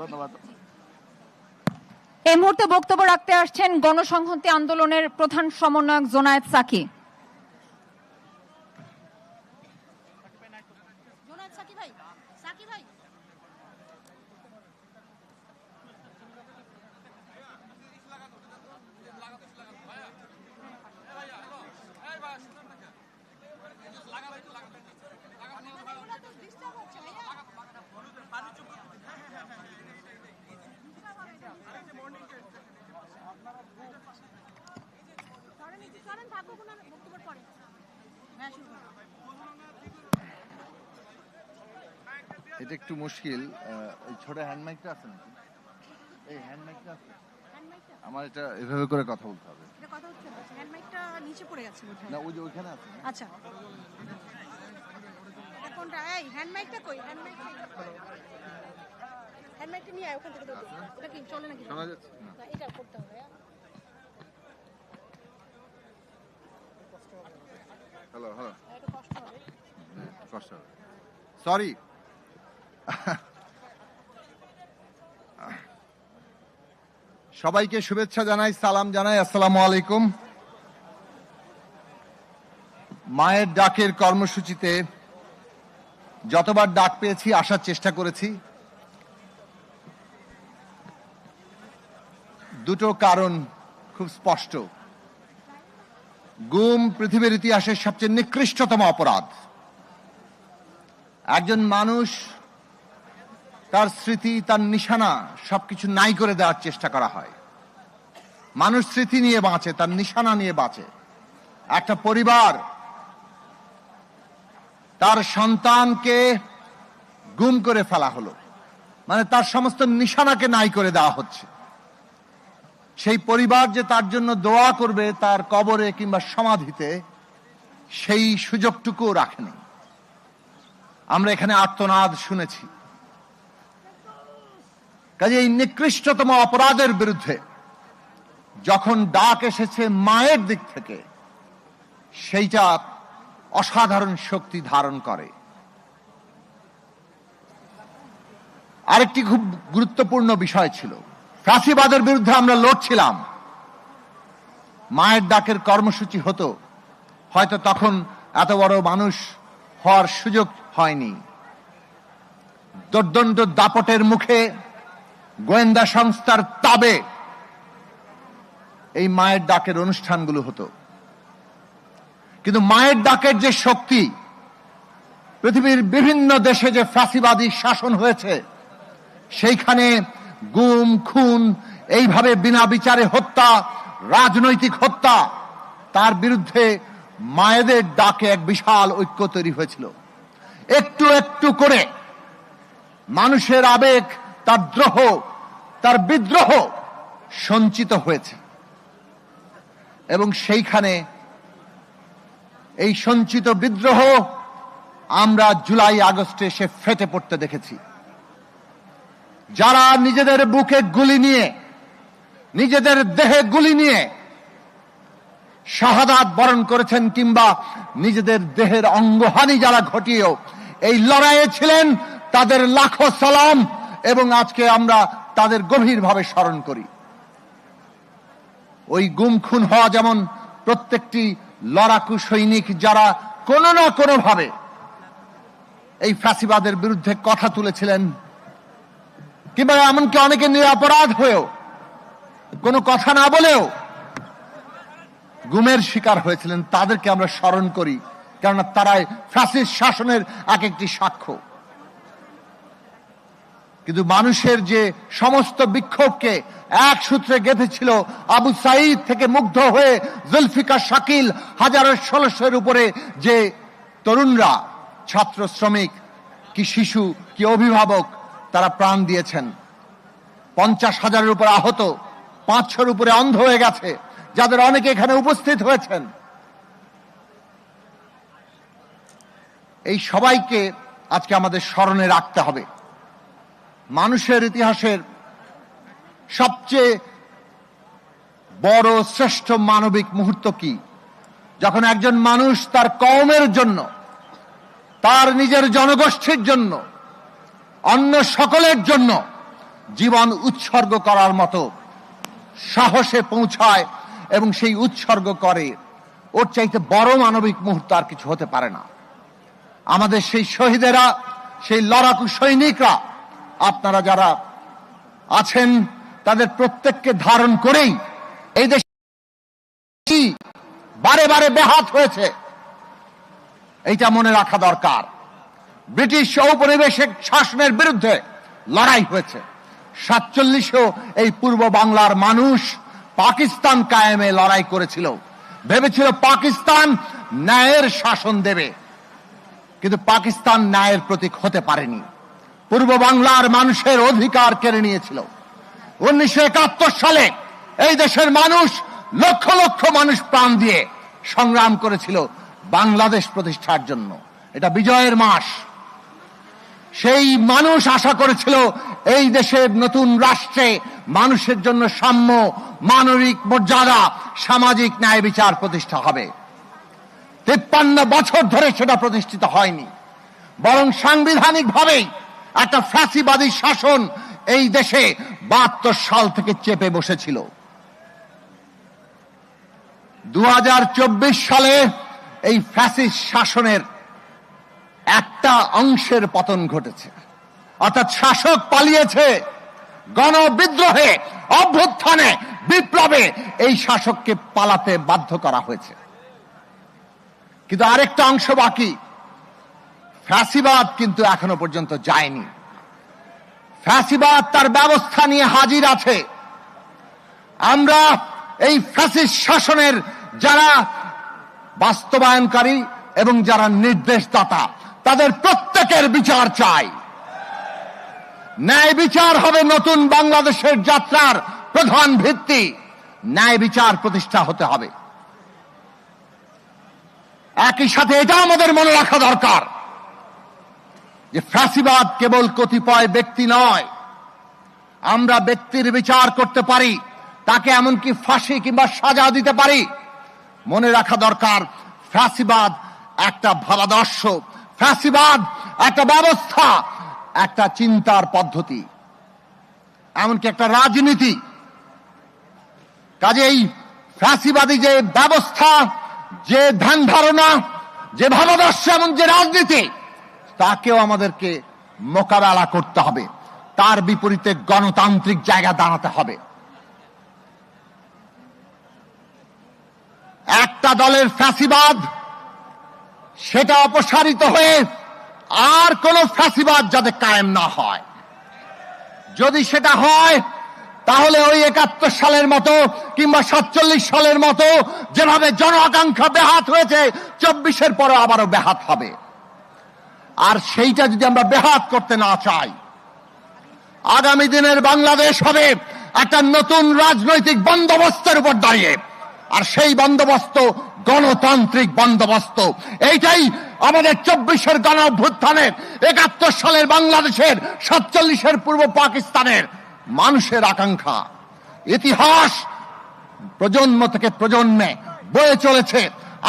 ধন্যবাদ। এই মুহূর্তে বক্তব্য রাখতে আসছেন গণসংহতি আন্দোলনের প্রধান সমন্বয়ক জোনায়েদ সাকি জোনায়েদ সাকি ভাই সাকি ভাই সরেন একটু সরেন থাকুক ওনার বক্তব্যের পরে হ্যাঁ শুরু করুন। এটা একটু মুশকিল এই ছোট হ্যান্ড মাইকটা আছে নাকি? এই হ্যান্ড মাইকটা আছে? আমার এটা এভাবে করে কথা বলতে হবে। এটা কথা হচ্ছে না। নিচে পড়ে গেছে বোধহয়। না ওই যে ওইখানে আছে আচ্ছা। কোনটা? এই কই? নিয়ে আয় ওখান থেকে। কি চলে নাকি? শোনা যাচ্ছে। না না, এটা করতে হবে হ্যাঁ? হ্যালো হ্যালো কষ্ট হবে। সরি সবাইকে শুভেচ্ছা জানাই, সালাম জানাই, আসসালামু আলাইকুম। মায়ের ডাকের কর্মসূচিতে যতবার ডাক পেয়েছি, আসার চেষ্টা করেছি। দুটো কারণ খুব স্পষ্ট। গুম পৃথিবীর ইতিহাসের সবচেয়ে নিকৃষ্টতম অপরাধ। একজন মানুষ তার স্মৃতি, তার নিশানা সবকিছু নাই করে দেওয়ার চেষ্টা করা হয়। মানুষ স্মৃতি নিয়ে বাঁচে, তার নিশানা নিয়ে বাঁচে। একটা পরিবার তার সন্তানকে গুম করে ফেলা হলো। মানে তার সমস্ত নিশানাকে নাই করে দেওয়া হচ্ছে। সেই পরিবার যে তার জন্য দোয়া করবে তার কবরে কিংবা সমাধিতে সেই সুযোগটুকুও রাখেনি। আমরা এখানে আত্মনাদ শুনেছি। কাজে এই নিকৃষ্টতম অপরাধের বিরুদ্ধে যখন ডাক এসেছে মায়ের দিক থেকে, সেইটা অসাধারণ শক্তি ধারণ করে। আরেকটি খুব গুরুত্বপূর্ণ বিষয় ছিল ফাঁসিবাদের বিরুদ্ধে আমরা লড়ছিলাম। মায়ের ডাকের কর্মসূচি হতো, হয়তো তখন এত বড় মানুষ হওয়ার সুযোগ হয়নি। দর্দণ্ড দাপটের মুখে গোয়েন্দা সংস্থার তাবে এই মায়ের ডাকের অনুষ্ঠানগুলো হতো। কিন্তু মায়ের ডাকের যে শক্তি, পৃথিবীর বিভিন্ন দেশে যে ফাঁসিবাদী শাসন হয়েছে, সেইখানে গুম, খুন, এইভাবে বিনা বিচারে হত্যা, রাজনৈতিক হত্যা, তার বিরুদ্ধে মায়েদের ডাকে এক বিশাল ঐক্য তৈরি হয়েছিল। একটু একটু করে মানুষের আবেগ, তার দ্রোহ তার বিদ্রোহ সঞ্চিত হয়েছে। এবং সেইখানে এই সঞ্চিত বিদ্রোহ আমরা জুলাই আগস্টে সে ফেটে পড়তে দেখেছি। যারা নিজেদের বুকে গুলি নিয়ে, নিজেদের দেহে গুলি নিয়ে শাহাদাত বরণ করেছেন কিংবা নিজেদের দেহের অঙ্গহানি যারা ঘটিয়েও এই লড়াইয়ে ছিলেন, তাদের লাখো সালাম এবং আজকে আমরা তাদের গভীরভাবে স্মরণ করি। ওই গুম খুন হওয়া যেমন প্রত্যেকটি লড়াকু সৈনিক যারা কোনো না কোনো ভাবে এই ফ্যাসিবাদের বিরুদ্ধে কথা তুলেছিলেন, কিংবা এমনকি অনেকে নিরাপরাধ হয়েও কোনো কথা না বলেও গুমের শিকার হয়েছিলেন, তাদেরকে আমরা স্মরণ করি, কেননা তারাই ফ্যাসিস্ট শাসনের এক একটি সাক্ষ্য। কিন্তু মানুষের যে সমস্ত বিক্ষোভকে এক সূত্রে গেঁথেছিল আবু সাইদ থেকে মুগ্ধ হয়ে জুলফিকার শাকিল হাজারো ষোলশের উপরে যে তরুণরা, ছাত্র শ্রমিক, কি শিশু, কি অভিভাবক, তারা প্রাণ দিয়েছেন। পঞ্চাশ হাজারের উপর আহত, পাঁচশোর উপরে অন্ধ হয়ে গেছে, যাদের অনেকে এখানে উপস্থিত হয়েছেন। এই সবাইকে আজকে আমাদের স্মরণে রাখতে হবে। মানুষের ইতিহাসের সবচেয়ে বড় শ্রেষ্ঠ মানবিক মুহূর্ত কি? যখন একজন মানুষ তার কওমের জন্য, তার নিজের জনগোষ্ঠীর জন্য, অন্য সকলের জন্য জীবন উৎসর্গ করার মতো সাহসে পৌঁছায় এবং সেই উৎসর্গ করে, ওর চাইতে বড় মানবিক মুহূর্ত আর কিছু হতে পারে না। আমাদের সেই শহীদেরা, সেই লড়াকু সৈনিকরা আপনারা যারা আছেন, তাদের প্রত্যেককে ধারণ করেই এই দেশ বারে বারে বেহাত হয়েছে। এইটা মনে রাখা দরকার। ব্রিটিশ ঔপনিবেশিক শাসনের বিরুদ্ধে লড়াই হয়েছে। সাতচল্লিশেও এই পূর্ব বাংলার মানুষ পাকিস্তান কায়েমে লড়াই করেছিল। ভেবেছিল পাকিস্তান ন্যায়ের শাসন দেবে। কিন্তু পাকিস্তান ন্যায়ের প্রতীক হতে পারেনি। পূর্ব বাংলার মানুষের অধিকার কেড়ে নিয়েছিল। উনিশশো একাত্তর সালে এই দেশের মানুষ লক্ষ লক্ষ মানুষ প্রাণ দিয়ে সংগ্রাম করেছিল বাংলাদেশ প্রতিষ্ঠার জন্য। এটা বিজয়ের মাস। সেই মানুষ আশা করেছিল এই দেশের নতুন রাষ্ট্রে মানুষের জন্য সাম্য, মানবিক মর্যাদা, সামাজিক ন্যায় বিচার প্রতিষ্ঠা হবে। তিপ্পান্ন বছর ধরে সেটা প্রতিষ্ঠিত হয়নি। বরং সাংবিধানিক ভাবেই একটা ফ্যাসিবাদী শাসন এই দেশে বাহাত্তর সাল থেকে চেপে বসেছিল। দু সালে এই ফ্যাসিস্ট শাসনের একটা অংশের পতন ঘটেছে। অর্থাৎ শাসক পালিয়েছে গণবিদ্রোহে, অভ্যুত্থানে, বিপ্লবে এই শাসককে পালাতে বাধ্য করা হয়েছে। কিন্তু আরেকটা অংশ বাকি ফ্যাসিবাদ কিন্তু এখনও পর্যন্ত যায়নি। ফ্যাসিবাদ তার ব্যবস্থা নিয়ে হাজির আছে। আমরা এই ফ্যাসিস্ট শাসনের যারা বাস্তবায়নকারী এবং যারা নির্দেশদাতা, তাদের প্রত্যেকের বিচার চাই। ন্যায় বিচার হবে নতুন বাংলাদেশের যাত্রার প্রধান ভিত্তি। ন্যায় বিচার প্রতিষ্ঠা হতে হবে। একই সাথে এটা আমাদের মনে রাখা দরকার। যে ফ্যাসিবাদ কেবল কতিপয় ব্যক্তি নয়। আমরা ব্যক্তির বিচার করতে পারি, তাকে এমনকি ফাঁসি কিংবা সাজা দিতে পারি। মনে রাখা দরকার, ফ্যাসিবাদ একটা ভাবাদর্শ, ফ্যাসিবাদ একটা ব্যবস্থা, একটা চিন্তার পদ্ধতি। এমনকি একটা রাজনীতি। কাজেই ফ্যাসিবাদী যে ব্যবস্থা, যে ধ্যান ধারণা, যে ভাবাদর্শ এবং যে রাজনীতি তাকেও আমাদেরকে মোকাবেলা করতে হবে। তার বিপরীতে গণতান্ত্রিক জায়গা দাঁড়াতে হবে। একটা দলের ফ্যাসিবাদ, সেটা অপসারিত হয়ে আর কোন ফ্যাসিবাদ যাতে কায়েম না হয়। যদি সেটা হয়, তাহলে ওই একাত্তর সালের মতো কিংবা সাতচল্লিশ সালের মতো যেভাবে জন আকাঙ্ক্ষা ব্যাহাত হয়েছে, চব্বিশের পরে আবারও ব্যাহাত হবে। আর সেইটা যদি আমরা ব্যাহাত করতে না চাই, আগামী দিনের বাংলাদেশ হবে একটা নতুন রাজনৈতিক বন্দোবস্তের উপর দাঁড়িয়ে। আর সেই বন্দোবস্ত, গণতান্ত্রিক বন্দোবস্ত, এইটাই আমাদের চব্বিশের গণ অভ্যুত্থানের একাত্তর সালের বাংলাদেশের, সাতচল্লিশের পূর্ব পাকিস্তানের মানুষের আকাঙ্ক্ষা। ইতিহাস প্রজন্ম থেকে প্রজন্মে বয়ে চলেছে।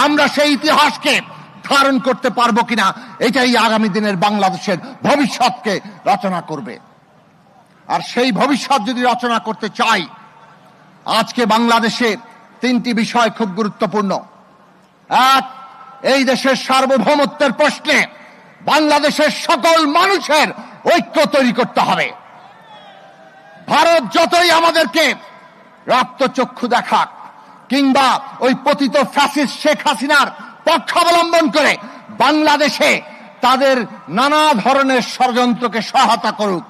আমরা সেই ইতিহাসকে ধারণ করতে পারব কিনা, এটাই আগামী দিনের বাংলাদেশের ভবিষ্যৎকে রচনা করবে। আর সেই ভবিষ্যৎ যদি রচনা করতে চাই, আজকে বাংলাদেশে তিনটি বিষয় খুব গুরুত্বপূর্ণ। এক, এই দেশের সার্বভৌমত্বের প্রশ্নে বাংলাদেশের সকল মানুষের ঐক্য তৈরি করতে হবে। ভারত যতই আমাদেরকে রক্তচক্ষু দেখাক, কিংবা ওই পতিত ফ্যাসিস্ট শেখ হাসিনার পক্ষ অবলম্বন করে বাংলাদেশে তাদের নানা ধরনের ষড়যন্ত্রকে সহায়তা করুক।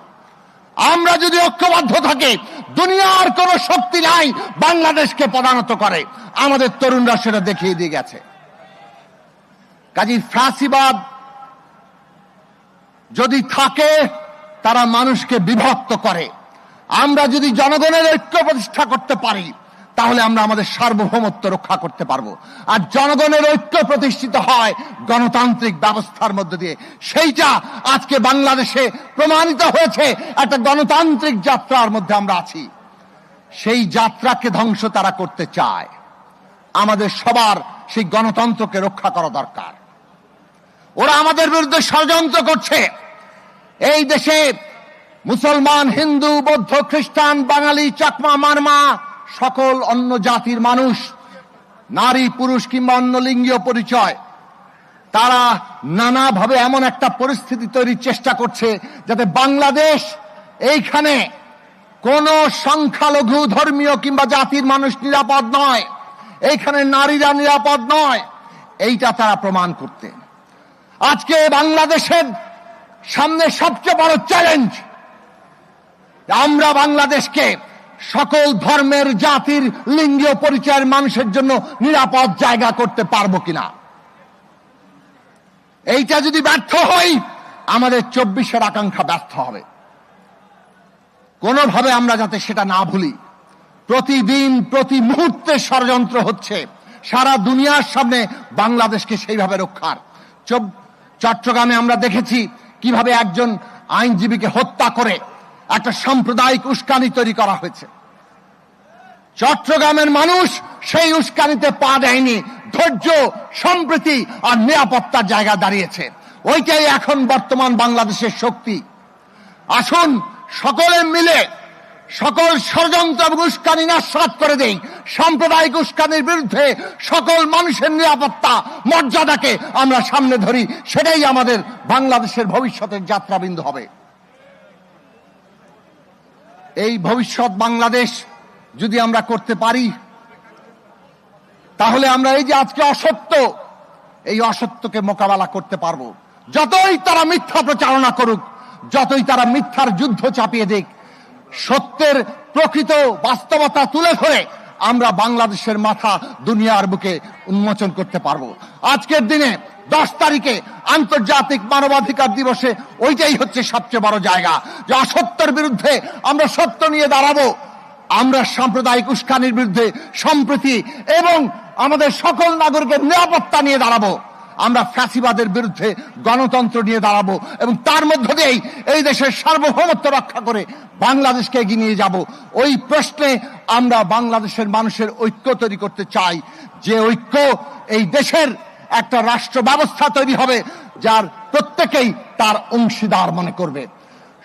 আমরা যদি ঐক্যবদ্ধ থাকি, দুনিয়ার কোন শক্তি নাই বাংলাদেশকে পদানত করে। আমাদের তরুণরা সেটা দেখিয়ে দিয়ে গেছে। কাজী ফ্যাসিবাদ যদি থাকে, তারা মানুষকে বিভক্ত করে। আমরা যদি জনগণের ঐক্য প্রতিষ্ঠা করতে পারি তাহলে আমরা আমাদের সার্বভৌমত্ব রক্ষা করতে পারব। আর জনগণের ঐক্য প্রতিষ্ঠিত হয় গণতান্ত্রিক ব্যবস্থার মধ্য দিয়ে। সেইটা আজকে বাংলাদেশে প্রমাণিত হয়েছে, একটা গণতান্ত্রিক যাত্রার মধ্যে আমরা আছি। সেই যাত্রাকে ধ্বংস তারা করতে চায়। আমাদের সবার সেই গণতন্ত্রকে রক্ষা করা দরকার। ওরা আমাদের বিরুদ্ধে ষড়যন্ত্র করছে। এই দেশে মুসলমান, হিন্দু, বৌদ্ধ, খ্রিস্টান, বাঙালি, চাকমা, মারমা সকল অন্য জাতির মানুষ, নারী, পুরুষ কিংবা অন্য লিঙ্গীয় পরিচয়, তারা নানাভাবে এমন একটা পরিস্থিতি তৈরির চেষ্টা করছে যাতে বাংলাদেশ এইখানে কোন সংখ্যালঘু, ধর্মীয় কিংবা জাতির মানুষ নিরাপদ নয়। এইখানে নারীরা নিরাপদ নয়। এইটা তারা প্রমাণ করতে। আজকে বাংলাদেশের সামনে সবচেয়ে বড় চ্যালেঞ্জ আমরা বাংলাদেশকে সকল ধর্মের জাতির লিঙ্গীয় পরিচয়ের মানুষের জন্য নিরাপদ জায়গা করতে পারব কিনা? এইটা যদি ব্যর্থ হই, আমাদের চব্বিশের আকাঙ্ক্ষা ব্যর্থ হবে। কোনোভাবে আমরা যাতে সেটা না ভুলি। প্রতিদিন, প্রতি মুহূর্তে ষড়যন্ত্র হচ্ছে। সারা দুনিয়ার সামনে বাংলাদেশকে সেইভাবে রক্ষার। চট্টগ্রামে আমরা দেখেছি কীভাবে একজন আইনজীবীকে হত্যা করে একটা সাম্প্রদায়িক উস্কানি তৈরি করা হয়েছে। চট্টগ্রামের মানুষ সেই উস্কানিতে পা দেয়নি, ধৈর্য, সম্প্রীতি আর নিরাপত্তার জায়গা দাঁড়িয়েছে। ওইটাই এখন বর্তমান বাংলাদেশের শক্তি। আসুন সকলে মিলে সকল ষড়যন্ত্র এবং উস্কানি নাশাত করে দেই। সাম্প্রদায়িক উস্কানির বিরুদ্ধে সকল মানুষের নিরাপত্তা, মর্যাদাকে আমরা সামনে ধরি। সেটাই আমাদের বাংলাদেশের ভবিষ্যতের যাত্রাবিন্দু হবে। এই ভবিষ্যৎ বাংলাদেশ যদি আমরা করতে পারি, তাহলে আমরা এই যে আজকে অসত্য, এই অসত্যকে মোকাবেলা করতে পারব। যতই তারা মিথ্যা প্রচারণা করুক, যতই তারা মিথ্যার যুদ্ধ চাপিয়ে দিক, সত্যের প্রকৃত বাস্তবতা তুলে ধরে আমরা বাংলাদেশের মাথা দুনিয়ার বুকে উন্মোচন করতে পারব। আজকের দিনে দশ তারিখে আন্তর্জাতিক মানবাধিকার দিবসে ওইটাই হচ্ছে সবচেয়ে বড় জায়গা, যে অসত্যের বিরুদ্ধে আমরা সত্য নিয়ে দাঁড়াবো। আমরা সাম্প্রদায়িক উস্কানির বিরুদ্ধে সম্প্রীতি এবং আমাদের সকল নাগরিকের নিরাপত্তা নিয়ে দাঁড়াবো। আমরা ফ্যাসিবাদের বিরুদ্ধে গণতন্ত্র নিয়ে দাঁড়াবো এবং তার মধ্য দিয়েই এই দেশের সার্বভৌমত্ব রক্ষা করে বাংলাদেশকে এগিয়ে নিয়ে যাব। ওই প্রশ্নে আমরা বাংলাদেশের মানুষের ঐক্য তৈরি করতে চাই। যে ঐক্য এই দেশের একটা রাষ্ট্র ব্যবস্থা তৈরি হবে যার প্রত্যেকেই তার অংশীদার মনে করবে।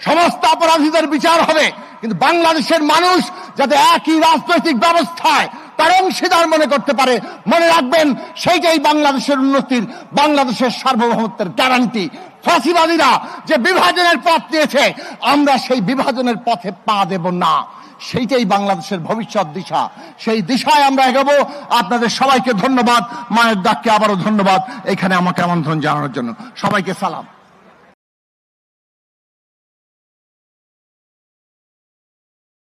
সমস্ত অপরাধীদের বিচার হবে, কিন্তু বাংলাদেশের মানুষ যাতে একই রাজনৈতিক ব্যবস্থায় তার অংশীদার মনে করতে পারে, মনে রাখবেন, সেইটাই বাংলাদেশের উন্নতির, বাংলাদেশের সার্বভৌমত্বের গ্যারান্টি ফাঁসিবাদীরা যে বিভাজনের পথ নিয়েছে আমরা সেই বিভাজনের পথে পা দেব না। সেইটাই বাংলাদেশের ভবিষ্যৎ দিশা। সেই দিশায় আমরা এগোবো। আপনাদের সবাইকে ধন্যবাদ। মায়ের ডাককে আবারও ধন্যবাদ। এখানে আমাকে আমন্ত্রণ জানানোর জন্য। সবাইকে সালাম।